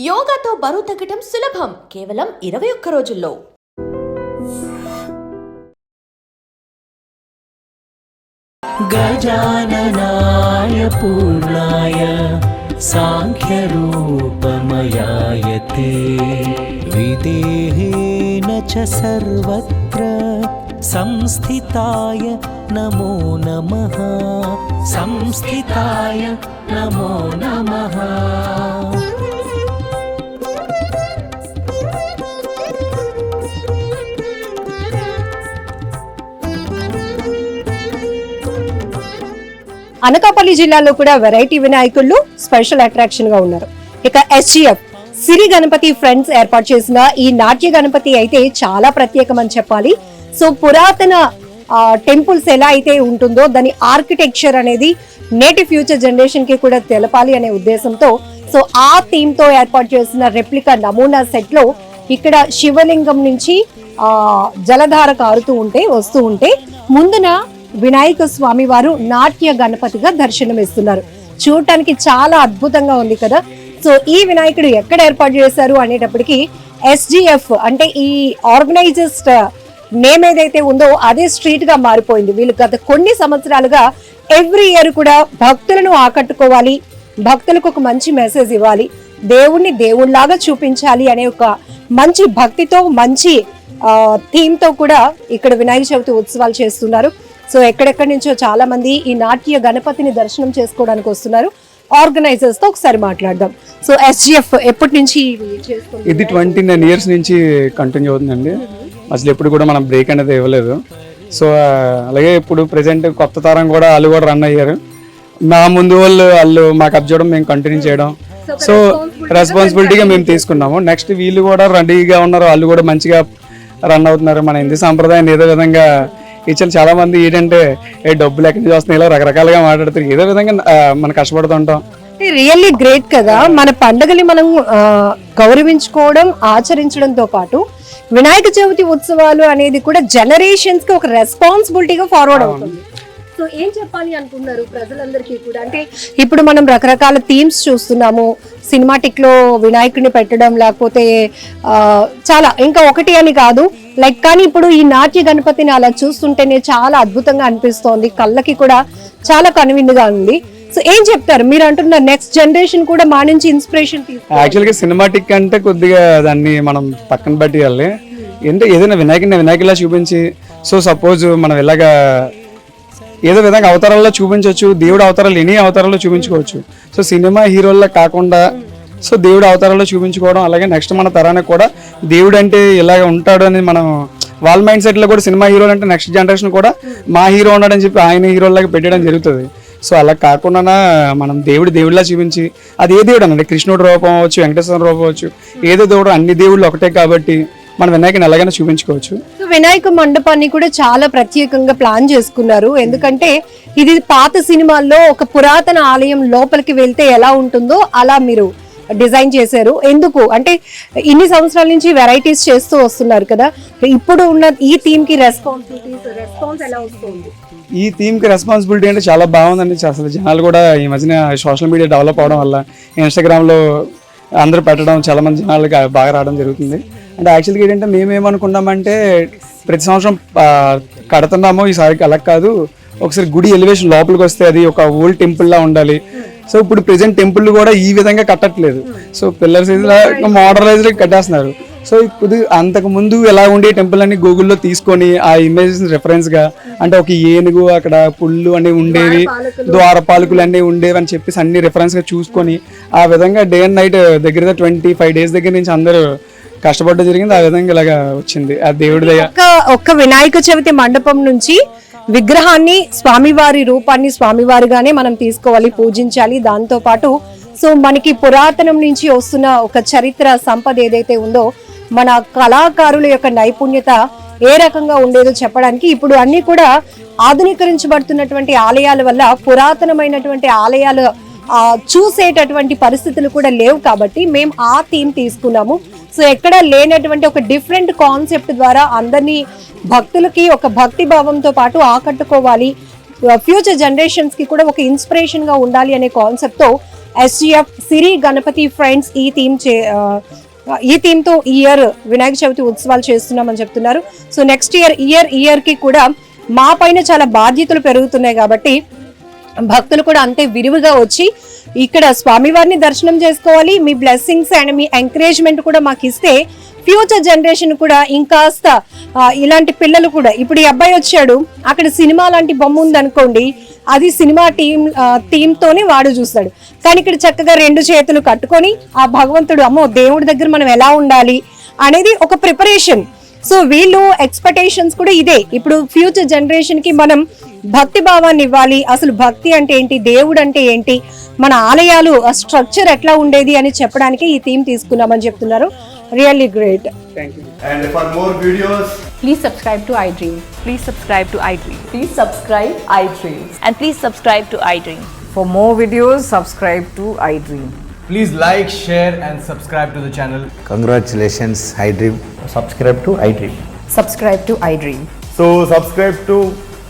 యోగాతో బరువు తగ్గటం సులభం. కేవలం ఇరవై ఒక్క రోజుల్లో. గజాననాయ పూర్ణాయ సాంఖ్యరూపమయాయతే విదేహే చ సర్వత్ర సంస్థితాయ నమో నమ. సంస్థితాయ నమో నమ. అనకాపల్లి జిల్లాలో కూడా వెరైటీ వినాయకుళ్ళు స్పెషల్ అట్రాక్షన్గా ఉన్నారు. ఇక ఎస్జిఎఫ్ సిరి గణపతి ఫ్రెండ్స్ ఏర్పాటు చేసిన ఈ నాట్య గణపతి అయితే చాలా ప్రత్యేకమని చెప్పాలి. సో పురాతన టెంపుల్స్ ఎలా అయితే ఉంటుందో దాని ఆర్కిటెక్చర్ అనేది నేటి ఫ్యూచర్ జనరేషన్కి కూడా తెలపాలి అనే ఉద్దేశంతో సో ఆ థీమ్తో ఏర్పాటు చేసిన రెప్లికా నమూనా సెట్లో ఇక్కడ శివలింగం నుంచి ఆ జలధార కారుతూ ఉంటే వస్తూ ఉంటే ముందున వినాయక స్వామి వారు నాట్య గణపతిగా దర్శనమిస్తున్నారు. చూడటానికి చాలా అద్భుతంగా ఉంది కదా. సో ఈ వినాయకుడు ఎక్కడ ఏర్పాటు చేశారు అనేటప్పటికి ఎస్జిఎఫ్ అంటే ఈ ఆర్గనైజర్స్ నేమ్ ఏదైతే ఉందో అదే స్ట్రీట్గా మారిపోయింది. వీళ్ళు గత కొన్ని సంవత్సరాలుగా ఎవ్రీ ఇయర్ కూడా భక్తులను ఆకట్టుకోవాలి భక్తులకు ఒక మంచి మెసేజ్ ఇవ్వాలి దేవుణ్ణి దేవుళ్ళాగా చూపించాలి అనే ఒక మంచి భక్తితో మంచి థీమ్తో కూడా ఇక్కడ వినాయక చవితి ఉత్సవాలు చేస్తున్నారు. సో ఎక్కడెక్కడి నుంచో చాలా మంది ఈ నాట్య గణపతిని దర్శనం చేసుకోవడానికి వస్తున్నారు. ఆర్గనైజర్స్తో ఒకసారి మాట్లాడదాం. సో ఎస్జిఎఫ్ ఎప్పటి నుంచి ఇది ట్వంటీ నైన్ ఇయర్స్ నుంచి కంటిన్యూ అవుతుందండి. అసలు ఎప్పుడు కూడా మనం బ్రేక్ అనేది ఇవ్వలేదు. సో అలాగే ఇప్పుడు ప్రజెంట్ కొత్త తరం కూడా వాళ్ళు కూడా రన్ అయ్యారు. మా ముందు వాళ్ళు వాళ్ళు మాకు అప్ చేయడం మేము కంటిన్యూ చేయడం. సో రెస్పాన్సిబిలిటీగా మేము తీసుకున్నాము. నెక్స్ట్ వీళ్ళు కూడా రెడీగా ఉన్నారు. వాళ్ళు కూడా మంచిగా రన్ అవుతున్నారు. మన హిందీ సాంప్రదాయాన్ని ఏదో విధంగా ఇచ్చిన చాలా మంది ఏంటంటే ఏ డబ్బులు ఎక్కడి నుంచి వస్తున్నాయి? ఇలా రకరకాలుగా మాట్లాడుతారు ఏదో విధంగా మనం కష్టపడుతుంటాం రియల్లీ గ్రేట్ కదా. మన పండుగని మనం గౌరవించుకోవడం ఆచరించడంతో పాటు వినాయక చవితి ఉత్సవాలు అనేది కూడా జనరేషన్స్కి ఒక రెస్పాన్సిబిలిటీగా ఫార్వర్డ్ అవుతుంది. సో ఏం చెప్పాలి అనుకున్నారు ప్రజలందరికీ కూడా? అంటే ఇప్పుడు మనం రకరకాల థీమ్స్ చూస్తున్నాము. సినిమాటిక్లో వినాయకుడిని పెట్టడం లేకపోతే చాలా ఇంకా ఒకటి అని కాదు లైక్ కానీ ఇప్పుడు ఈ నాట్య గణపతిని అలా చూస్తుంటేనే చాలా అద్భుతంగా అనిపిస్తోంది. కళ్ళకి కూడా చాలా కనువిందుగా ఉంది. సో ఏం చెప్తారు? మీరు అంటున్నారు నెక్స్ట్ జనరేషన్ కూడా మా నుంచి ఇన్స్పిరేషన్ యాక్చువల్గా సినిమాటిక్ అంటే కొద్దిగా దాన్ని మనం పక్కన పెట్టేయాలి అంటే ఏదైనా వినాయకుడిని వినాయకులా చూపించి సో సపోజ్ మనం ఇలాగా ఏదో విధంగా అవతారాల్లో చూపించవచ్చు దేవుడు అవతారాలు ఎన్ని అవతారాల్లో చూపించుకోవచ్చు. సో సినిమా హీరోల్లో కాకుండా సో దేవుడు అవతారంలో చూపించుకోవడం అలాగే నెక్స్ట్ మన తరానికి కూడా దేవుడు అంటే ఇలాగ ఉంటాడు అని మనం వాళ్ళ మైండ్ సెట్లో కూడా సినిమా హీరోలు అంటే నెక్స్ట్ జనరేషన్ కూడా మా హీరో ఉన్నాడని చెప్పి ఆయన హీరోలాగా పెట్టడం జరుగుతుంది. సో అలా కాకుండా మనం దేవుడు దేవుడిలా చూపించి అది ఏ దేవుడు అనండి? కృష్ణుడు రూపం అవ్వచ్చు వెంకటేశ్వర రూపం అవ్వచ్చు ఏదో దేవుడు అన్ని దేవుళ్ళు ఒకటే కాబట్టి మన వినాయకుని ఎలాగైనా చూపించుకోవచ్చు. వినాయక మండపాన్ని కూడా చాలా ప్రత్యేకంగా ప్లాన్ చేసుకున్నారు. ఎందుకంటే ఇది పాత సినిమాల్లో ఒక పురాతన ఆలయం లోపలికి వెళ్తే ఎలా ఉంటుందో అలా మీరు డిజైన్ చేశారు. ఎందుకు? అంటే ఇన్ని సంవత్సరాల నుంచి వెరైటీస్ చేస్తూ వస్తున్నారు కదా. ఇప్పుడు ఉన్న ఈ థీమ్కి రెస్పాన్సిబిలిటీస్ రెస్పాన్స్ ఎలా వస్తుంది? ఈ థీమ్కి రెస్పాన్సిబిలిటీ అంటే చాలా బాగుందండి. అసలు జనాలు కూడా ఈ మధ్యన సోషల్ మీడియా డెవలప్ అవడం వల్ల ఇన్స్టాగ్రామ్లో అందరూ పెట్టడం చాలా మంది జనాలకి బాగా రావడం జరుగుతుంది. అంటే యాక్చువల్గా ఏంటంటే మేము ఏమనుకున్నామంటే ప్రతి సంవత్సరం ఆ, కడుతున్నాము ఈసారికి అలా కాదు. ఒకసారి గుడి ఎలివేషన్ లోపలికి వస్తే అది ఒక ఓల్డ్ టెంపుల్లా ఉండాలి. సో ఇప్పుడు ప్రెసెంట్ టెంపుల్ కూడా ఈ విధంగా కట్టట్లేదు. సో పిల్లర్స్ మోడరైజ్డ్ కట్టేస్తున్నారు. సో ఇప్పుడు అంతకు ముందు ఎలా ఉండే టెంపుల్ అని గూగుల్లో తీసుకొని ఆ ఇమేజెస్ రెఫరెన్స్గా అంటే ఒక ఏనుగు అక్కడ పుళ్ళు అన్ని ఉండేవి ద్వారపాలకులు. అన్ని ఉండేవి అని చెప్పేసి అన్ని రెఫరెన్స్గా చూసుకొని ఆ విధంగా డే అండ్ నైట్ దగ్గర ట్వంటీ ఫైవ్ డేస్ దగ్గర నుంచి అందరూ కష్టపడడం జరిగింది. ఆ విధంగా ఇలాగా వచ్చింది. ఆ దేవుడి ఒక్క ఒక్క వినాయక చవితి మండపం నుంచి విగ్రహాన్ని స్వామివారి రూపాన్ని స్వామివారిగానే మనం తీసుకోవాలి పూజించాలి. దాంతో పాటు సో మనకి పురాతనం నుంచి వస్తున్న ఒక చరిత్ర సంపద ఏదైతే ఉందో మన కళాకారుల యొక్క నైపుణ్యత ఏ రకంగా ఉండేదో చెప్పడానికి ఇప్పుడు అన్ని కూడా ఆధునీకరించబడుతున్నటువంటి ఆలయాల వల్ల పురాతనమైనటువంటి ఆలయాలు చూసేటటువంటి పరిస్థితులు కూడా లేవు కాబట్టి మేము ఆ థీమ్ తీసుకున్నాము. సో ఎక్కడ లేనటువంటి ఒక డిఫరెంట్ కాన్సెప్ట్ ద్వారా అందరినీ భక్తులకి ఒక భక్తి భావంతో పాటు ఆకట్టుకోవాలి. ఫ్యూచర్ జనరేషన్స్కి కూడా ఒక ఇన్స్పిరేషన్గా ఉండాలి అనే కాన్సెప్ట్తో ఎస్జిఎఫ్ సిరి గణపతి ఫ్రెండ్స్ ఈ థీమ్ చే ఈ థీమ్తో ఈ ఇయర్ వినాయక చవితి ఉత్సవాలు చేస్తున్నామని చెప్తున్నారు. సో నెక్స్ట్ ఇయర్ ఇయర్ ఇయర్కి కూడా మా పైన చాలా బాధ్యతలు పెరుగుతున్నాయి కాబట్టి భక్తులు కూడా అంతే విరివిగా వచ్చి ఇక్కడ స్వామివారిని దర్శనం చేసుకోవాలి. మీ బ్లెస్సింగ్స్ అండ్ మీ ఎంకరేజ్మెంట్ కూడా మాకు ఇస్తే ఫ్యూచర్ జనరేషన్ కూడా ఇంకాస్త ఇలాంటి పిల్లలు కూడా. ఇప్పుడు ఈ అబ్బాయి వచ్చాడు. అక్కడ సినిమా లాంటి బొమ్మ ఉందనుకోండి అది సినిమా టీం థీమ్ తోనే వాడు చూస్తాడు. కానీ ఇక్కడ చక్కగా రెండు చేతులు కట్టుకొని ఆ భగవంతుడు అమ్మో దేవుడి దగ్గర మనం ఎలా ఉండాలి అనేది ఒక ప్రిపరేషన్ సో వీళ్ళు ఎక్స్పెక్టేషన్స్ కూడా ఇదే. ఇప్పుడు ఫ్యూచర్ జనరేషన్కి మనం భక్తి భావాన్ని ఇవ్వాలి అసలు భక్తి అంటే ఏంటి దేవుడు అంటే ఏంటి మన ఆలయాలు ఆ స్ట్రక్చర్ ఎట్లా ఉండేది అని చెప్పడానికి ఈ థీమ్ తీసుకున్నామని చెప్తున్నారు really great And for more videos, Please subscribe to iDream. Please subscribe to iDream. Please subscribe iDreams. And please subscribe to iDream. For more videos, subscribe to iDream. please like, share, and subscribe to the channel. Congratulations, iDream. Subscribe to iDream. Subscribe to iDream. So subscribe